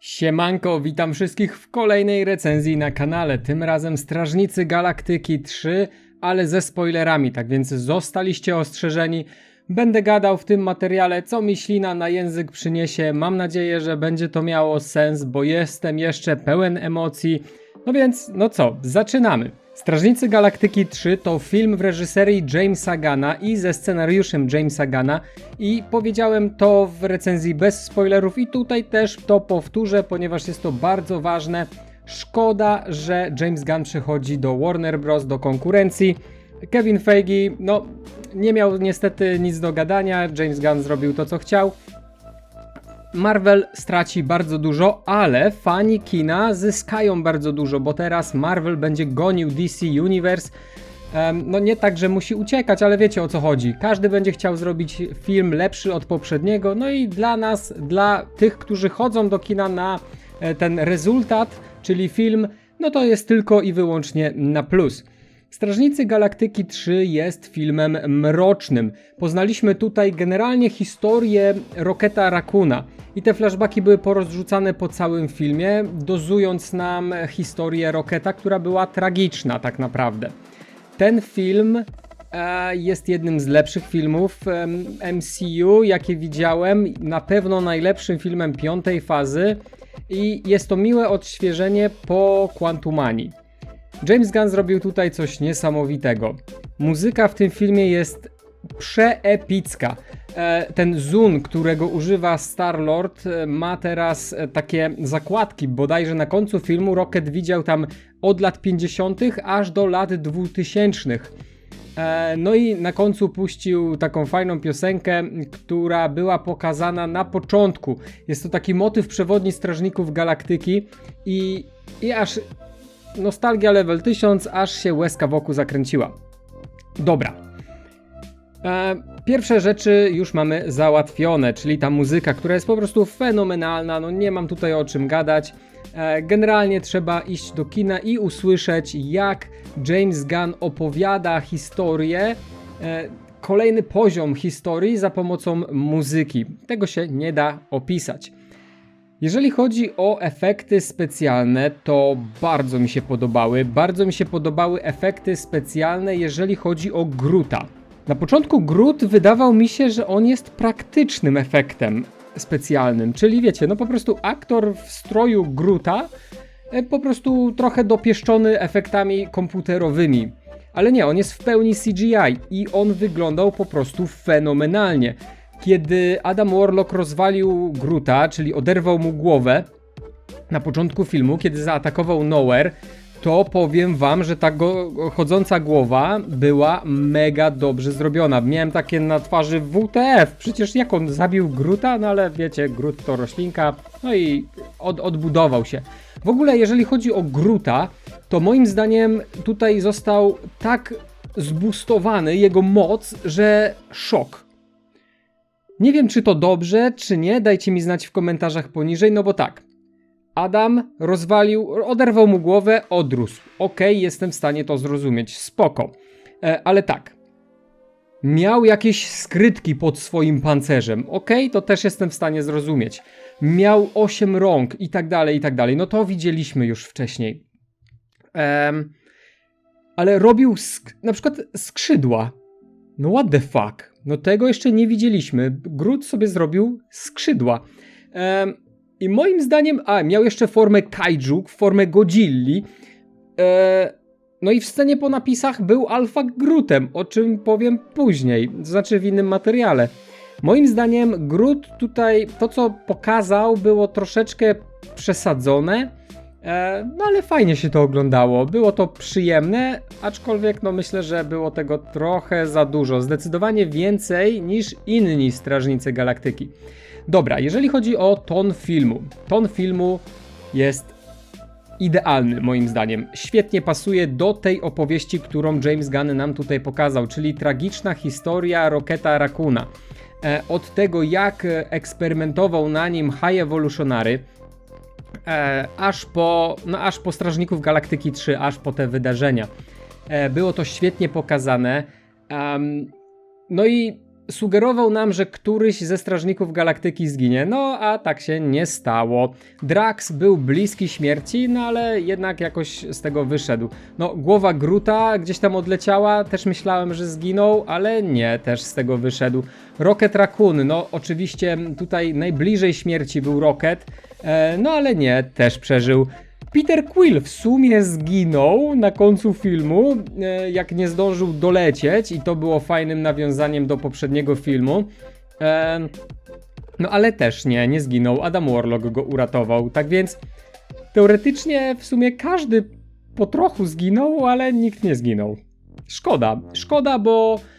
Siemanko, witam wszystkich w kolejnej recenzji na kanale. Tym razem Strażnicy Galaktyki 3, ale ze spoilerami, tak więc zostaliście ostrzeżeni. Będę gadał w tym materiale, co mi ślina na język przyniesie. Mam nadzieję, że będzie to miało sens, bo jestem jeszcze pełen emocji. No więc, no co, zaczynamy. Strażnicy Galaktyki 3 to film w reżyserii Jamesa Gana i ze scenariuszem Jamesa Gana i powiedziałem to w recenzji bez spoilerów i tutaj też to powtórzę, ponieważ jest to bardzo ważne. Szkoda, że James Gunn przechodzi do Warner Bros. do konkurencji. Kevin Feige, no, nie miał niestety nic do gadania. James Gunn zrobił to, co chciał. Marvel straci bardzo dużo, ale fani kina zyskają bardzo dużo, bo teraz Marvel będzie gonił DC Universe. No nie tak, że musi uciekać, ale wiecie o co chodzi. Każdy będzie chciał zrobić film lepszy od poprzedniego, no i dla nas, dla tych, którzy chodzą do kina na e, ten rezultat, czyli film, no to jest tylko i wyłącznie na plus. Strażnicy Galaktyki 3 jest filmem mrocznym. Poznaliśmy tutaj generalnie historię Roketa Rakuna i te flashbacki były porozrzucane po całym filmie, dozując nam historię Roketa, która była tragiczna tak naprawdę. Ten film e, jest jednym z lepszych filmów MCU, jakie widziałem. Na pewno najlepszym filmem piątej fazy i jest to miłe odświeżenie po Quantumanii. James Gunn zrobił tutaj coś niesamowitego. Muzyka w tym filmie jest przeepicka. E, Ten Zun, którego używa Star-Lord, e, ma teraz e, takie zakładki. Bodajże na końcu filmu Rocket widział tam od lat 50. aż do lat 2000. E, No i na końcu puścił taką fajną piosenkę, która była pokazana na początku. Jest to taki motyw przewodni Strażników Galaktyki i, i aż nostalgia level 1000, aż się łezka wokół zakręciła. Dobra. E, pierwsze rzeczy już mamy załatwione, czyli ta muzyka, która jest po prostu fenomenalna, no nie mam tutaj o czym gadać. E, generalnie trzeba iść do kina i usłyszeć, jak James Gunn opowiada historię, e, kolejny poziom historii za pomocą muzyki. Tego się nie da opisać. Jeżeli chodzi o efekty specjalne, to bardzo mi się podobały. Bardzo mi się podobały efekty specjalne, jeżeli chodzi o Gruta. Na początku Grut wydawał mi się, że on jest praktycznym efektem specjalnym, czyli wiecie, no po prostu aktor w stroju Gruta, e, po prostu trochę dopieszczony efektami komputerowymi. Ale nie, on jest w pełni CGI i on wyglądał po prostu fenomenalnie. Kiedy Adam Warlock rozwalił Gruta, czyli oderwał mu głowę na początku filmu, kiedy zaatakował Nowhere, to powiem wam, że ta go, chodząca głowa była mega dobrze zrobiona. Miałem takie na twarzy WTF, przecież jak on zabił Gruta, no ale wiecie, Grut to roślinka, no i od, odbudował się. W ogóle jeżeli chodzi o Gruta, to moim zdaniem tutaj został tak zbustowany jego moc, że szok. Nie wiem, czy to dobrze, czy nie, dajcie mi znać w komentarzach poniżej, no bo tak. Adam rozwalił, oderwał mu głowę, odrósł. Okej, jestem w stanie to zrozumieć, spoko. E, ale tak. Miał jakieś skrytki pod swoim pancerzem. Okej, to też jestem w stanie zrozumieć. Miał 8 rąk i tak dalej, i tak dalej. No to widzieliśmy już wcześniej. Em, ale robił sk- na przykład skrzydła. No what the fuck? No tego jeszcze nie widzieliśmy. Groot sobie zrobił skrzydła. Em, I moim zdaniem, a miał jeszcze formę kaiju, formę Godzilli. E, no i w scenie po napisach był Alpha Grootem, o czym powiem później, to znaczy w innym materiale. Moim zdaniem Groot tutaj, to co pokazał, było troszeczkę przesadzone, no ale fajnie się to oglądało. Było to przyjemne, aczkolwiek no myślę, że było tego trochę za dużo. Zdecydowanie więcej niż inni Strażnicy Galaktyki. Dobra, jeżeli chodzi o ton filmu. Ton filmu jest idealny moim zdaniem. Świetnie pasuje do tej opowieści, którą James Gunn nam tutaj pokazał, czyli tragiczna historia Roketa Rakuna. E, od tego, jak e, eksperymentował na nim High Evolutionary, e, aż, po, no, aż po Strażników Galaktyki 3, aż po te wydarzenia. E, było to świetnie pokazane. No i sugerował nam, że któryś ze strażników galaktyki zginie, no a tak się nie stało. Drax był bliski śmierci, no ale jednak jakoś z tego wyszedł. No, głowa Gruta gdzieś tam odleciała, też myślałem, że zginął, ale nie, też z tego wyszedł. Rocket Raccoon, no oczywiście tutaj najbliżej śmierci był Rocket, no ale nie, też przeżył. Peter Quill w sumie zginął na końcu filmu, e, jak nie zdążył dolecieć, i to było fajnym nawiązaniem do poprzedniego filmu. E, No ale też nie, nie zginął. Adam Warlock go uratował. Tak więc teoretycznie w sumie każdy po trochu zginął, ale nikt nie zginął. Szkoda. Szkoda, bo e,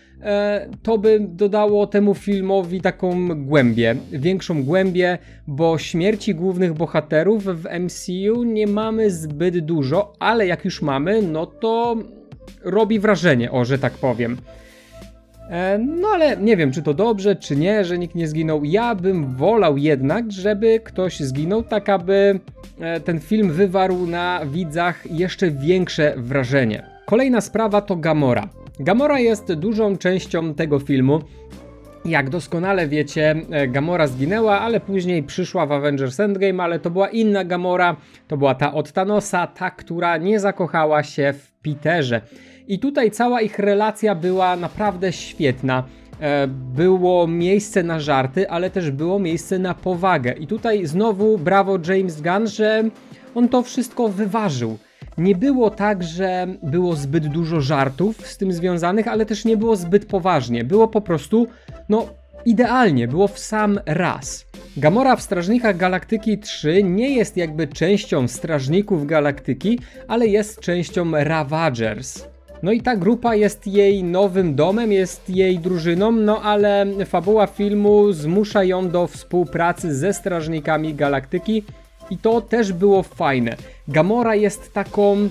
to by dodało temu filmowi taką głębię, większą głębię, bo śmierci głównych bohaterów w MCU nie mamy zbyt dużo, ale jak już mamy, no to robi wrażenie, o, że tak powiem. E, No ale nie wiem, czy to dobrze, czy nie, że nikt nie zginął. Ja bym wolał jednak, żeby ktoś zginął, tak aby e, ten film wywarł na widzach jeszcze większe wrażenie. Kolejna sprawa to Gamora. Gamora jest dużą częścią tego filmu. Jak doskonale wiecie, e, Gamora zginęła, ale później przyszła w Avengers Endgame, ale to była inna Gamora, to była ta od Thanosa, ta, która nie zakochała się w Peterze. I tutaj cała ich relacja była naprawdę świetna. E, Było miejsce na żarty, ale też było miejsce na powagę. I tutaj znowu brawo James Gunn, że on to wszystko wyważył. Nie było tak, że było zbyt dużo żartów z tym związanych, ale też nie było zbyt poważnie. Było po prostu, no, idealnie, było w sam raz. Gamora w Strażnikach Galaktyki 3 nie jest jakby częścią Strażników Galaktyki, ale jest częścią Ravagers. No i ta grupa jest jej nowym domem, jest jej drużyną, no ale fabuła filmu zmusza ją do współpracy ze Strażnikami Galaktyki i to też było fajne. Gamora jest taką,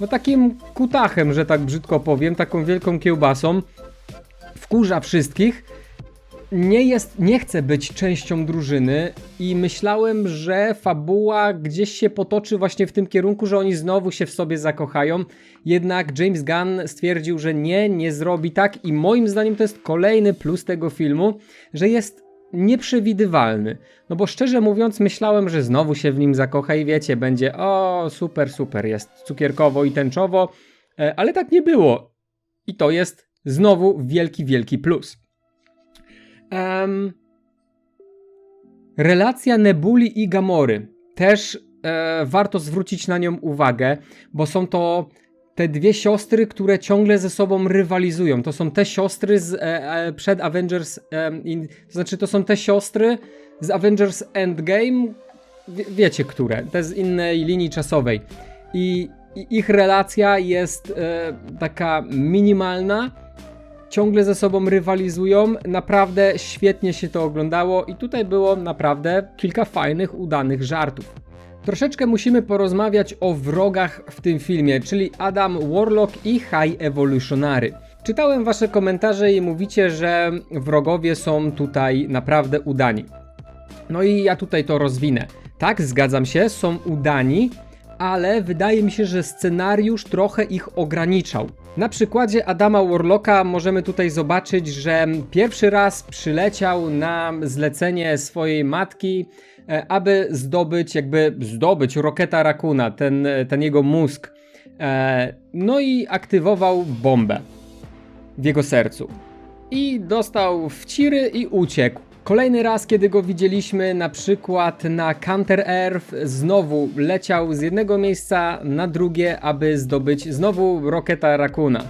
no takim kutachem, że tak brzydko powiem, taką wielką kiełbasą. Wkurza wszystkich, nie jest, nie chce być częścią drużyny i myślałem, że fabuła gdzieś się potoczy właśnie w tym kierunku, że oni znowu się w sobie zakochają. Jednak James Gunn stwierdził, że nie, nie zrobi tak i moim zdaniem to jest kolejny plus tego filmu, że jest nieprzewidywalny. No bo szczerze mówiąc myślałem, że znowu się w nim zakocha i wiecie, będzie o super, super, jest cukierkowo i tęczowo, e, ale tak nie było. I to jest znowu wielki, wielki plus. Em, relacja Nebuli i Gamory. Też e, warto zwrócić na nią uwagę, bo są to te dwie siostry, które ciągle ze sobą rywalizują. To są te siostry z, e, e, przed Avengers. E, in, to znaczy, to są te siostry z Avengers Endgame. Wie, wiecie, które? Te z innej linii czasowej. I, i ich relacja jest e, taka minimalna, ciągle ze sobą rywalizują. Naprawdę świetnie się to oglądało i tutaj było naprawdę kilka fajnych, udanych żartów. Troszeczkę musimy porozmawiać o wrogach w tym filmie, czyli Adam Warlock i High Evolutionary. Czytałem wasze komentarze i mówicie, że wrogowie są tutaj naprawdę udani. No i ja tutaj to rozwinę. Tak, zgadzam się, są udani, ale wydaje mi się, że scenariusz trochę ich ograniczał. Na przykładzie Adama Warlocka możemy tutaj zobaczyć, że pierwszy raz przyleciał na zlecenie swojej matki, aby zdobyć, jakby zdobyć Roketa Rakuna, ten, ten jego mózg. E, No i aktywował bombę w jego sercu. I dostał wciry i uciekł. Kolejny raz, kiedy go widzieliśmy, na przykład na Counter Earth, znowu leciał z jednego miejsca na drugie, aby zdobyć znowu Roketa Rakuna.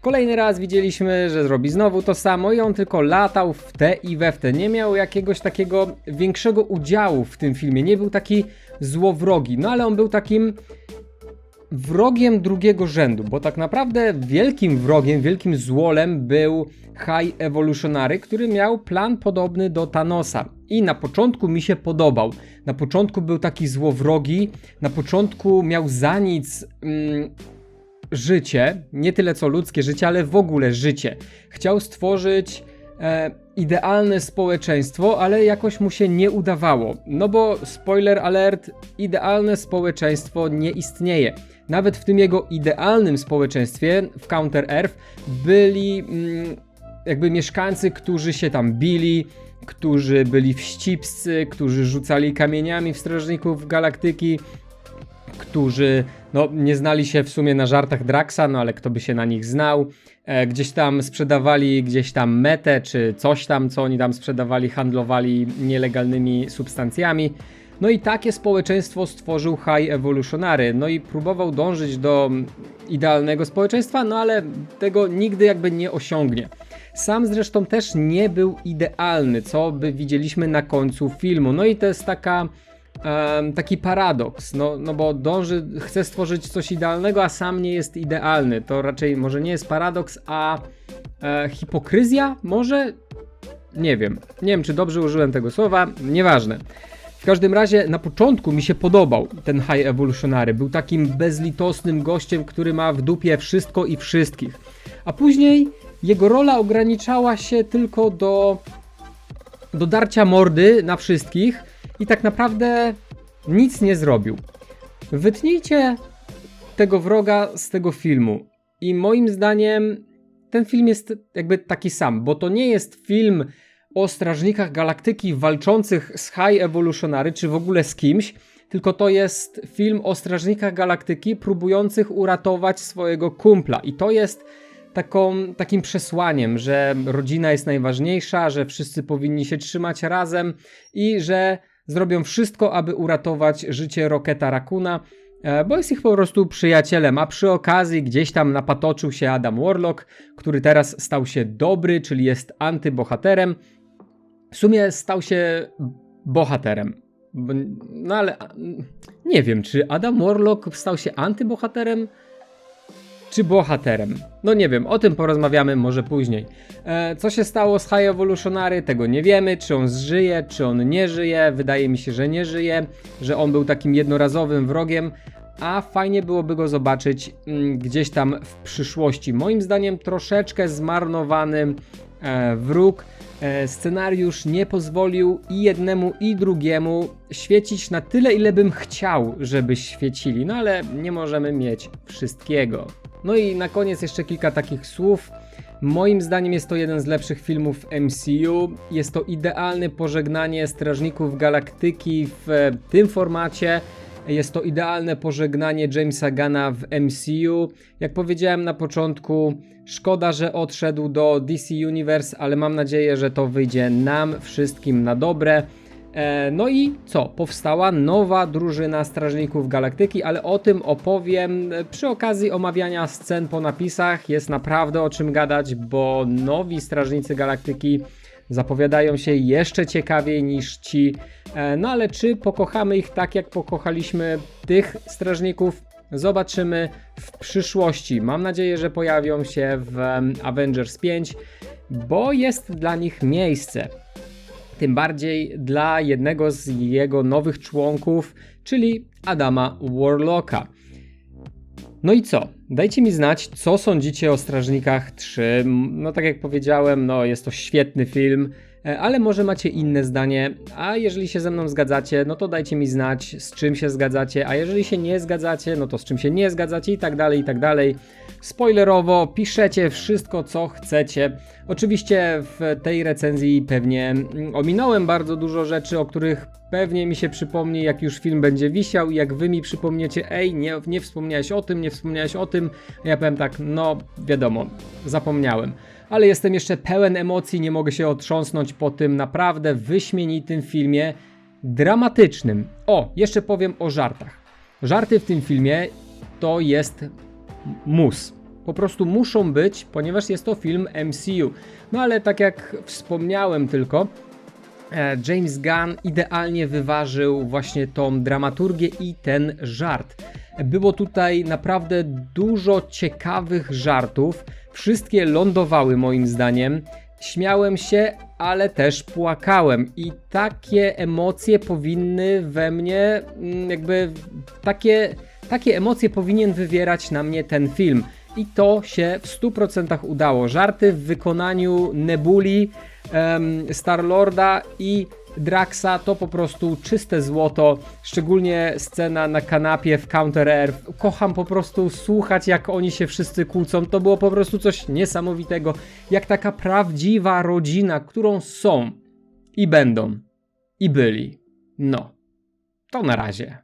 Kolejny raz widzieliśmy, że zrobi znowu to samo i on tylko latał w te i we w te. Nie miał jakiegoś takiego większego udziału w tym filmie. Nie był taki złowrogi, no ale on był takim wrogiem drugiego rzędu, bo tak naprawdę wielkim wrogiem, wielkim złolem był High Evolutionary, który miał plan podobny do Thanosa. I na początku mi się podobał. Na początku był taki złowrogi, na początku miał za nic mm, życie, nie tyle co ludzkie życie, ale w ogóle życie. Chciał stworzyć e, idealne społeczeństwo, ale jakoś mu się nie udawało. No bo spoiler alert, idealne społeczeństwo nie istnieje. Nawet w tym jego idealnym społeczeństwie w Counter Earth byli mm, jakby mieszkańcy, którzy się tam bili, którzy byli wścibscy, którzy rzucali kamieniami w strażników galaktyki, którzy no, nie znali się w sumie na żartach Draxa, no ale kto by się na nich znał. E, gdzieś tam sprzedawali gdzieś tam metę, czy coś tam, co oni tam sprzedawali, handlowali nielegalnymi substancjami. No i takie społeczeństwo stworzył High Evolutionary. No i próbował dążyć do idealnego społeczeństwa, no ale tego nigdy jakby nie osiągnie. Sam zresztą też nie był idealny, co by widzieliśmy na końcu filmu. No i to jest taka em, taki paradoks, no, no bo dąży, chce stworzyć coś idealnego, a sam nie jest idealny. To raczej może nie jest paradoks, a e, hipokryzja? Może? Nie wiem. Nie wiem, czy dobrze użyłem tego słowa, nieważne. W każdym razie na początku mi się podobał ten High Evolutionary. Był takim bezlitosnym gościem, który ma w dupie wszystko i wszystkich. A później jego rola ograniczała się tylko do, do darcia mordy na wszystkich i tak naprawdę nic nie zrobił. Wytnijcie tego wroga z tego filmu. I moim zdaniem ten film jest jakby taki sam, bo to nie jest film o strażnikach galaktyki walczących z High Evolutionary, czy w ogóle z kimś, tylko to jest film o strażnikach galaktyki próbujących uratować swojego kumpla. I to jest taką, takim przesłaniem, że rodzina jest najważniejsza, że wszyscy powinni się trzymać razem i że zrobią wszystko, aby uratować życie Roketa Rakuna, e, bo jest ich po prostu przyjacielem, a przy okazji gdzieś tam napatoczył się Adam Warlock, który teraz stał się dobry, czyli jest antybohaterem. W sumie stał się bohaterem. Bo- No ale nie wiem, czy Adam Warlock stał się antybohaterem? Czy bohaterem. No nie wiem, o tym porozmawiamy może później. E, co się stało z High Evolutionary, tego nie wiemy, czy on żyje, czy on nie żyje. Wydaje mi się, że nie żyje, że on był takim jednorazowym wrogiem, a fajnie byłoby go zobaczyć mm, gdzieś tam w przyszłości. Moim zdaniem troszeczkę zmarnowany e, wróg. E, scenariusz nie pozwolił i jednemu i drugiemu świecić na tyle, ile bym chciał, żeby świecili, no ale nie możemy mieć wszystkiego. No i na koniec jeszcze kilka takich słów. Moim zdaniem jest to jeden z lepszych filmów MCU. Jest to idealne pożegnanie Strażników Galaktyki w tym formacie. Jest to idealne pożegnanie Jamesa Gana w MCU. Jak powiedziałem na początku, szkoda, że odszedł do DC Universe, ale mam nadzieję, że to wyjdzie nam wszystkim na dobre. E, No i co? Powstała nowa drużyna Strażników Galaktyki, ale o tym opowiem przy okazji omawiania scen po napisach. Jest naprawdę o czym gadać, bo nowi Strażnicy Galaktyki zapowiadają się jeszcze ciekawiej niż ci. E, No ale czy pokochamy ich tak, jak pokochaliśmy tych strażników? Zobaczymy w przyszłości. Mam nadzieję, że pojawią się w Avengers 5, bo jest dla nich miejsce tym bardziej dla jednego z jego nowych członków, czyli Adama Warlocka. No i co? Dajcie mi znać, co sądzicie o Strażnikach 3. No tak jak powiedziałem, no jest to świetny film, ale może macie inne zdanie, a jeżeli się ze mną zgadzacie, no to dajcie mi znać, z czym się zgadzacie, a jeżeli się nie zgadzacie, no to z czym się nie zgadzacie i tak dalej, i tak dalej. Spoilerowo piszecie wszystko, co chcecie. Oczywiście w tej recenzji pewnie mm, ominąłem bardzo dużo rzeczy, o których pewnie mi się przypomni, jak już film będzie wisiał i jak wy mi przypomniecie, ej, nie, nie wspomniałeś o tym, nie wspomniałeś o tym. Ja powiem tak, no wiadomo, zapomniałem. Ale jestem jeszcze pełen emocji, nie mogę się otrząsnąć po tym naprawdę wyśmienitym filmie, dramatycznym. O, jeszcze powiem o żartach. Żarty w tym filmie to jest mus. Po prostu muszą być, ponieważ jest to film MCU. No ale tak jak wspomniałem tylko, e, James Gunn idealnie wyważył właśnie tą dramaturgię i ten żart. Było tutaj naprawdę dużo ciekawych żartów. Wszystkie lądowały moim zdaniem. Śmiałem się, ale też płakałem i takie emocje powinny we mnie mm, jakby takie takie emocje powinien wywierać na mnie ten film. I to się w 100% udało. Żarty w wykonaniu Nebuli, em, Star-Lorda i Draxa to po prostu czyste złoto, szczególnie scena na kanapie w Counter Earth. Kocham po prostu słuchać, jak oni się wszyscy kłócą. To było po prostu coś niesamowitego, jak taka prawdziwa rodzina, którą są i będą i byli. No, to na razie.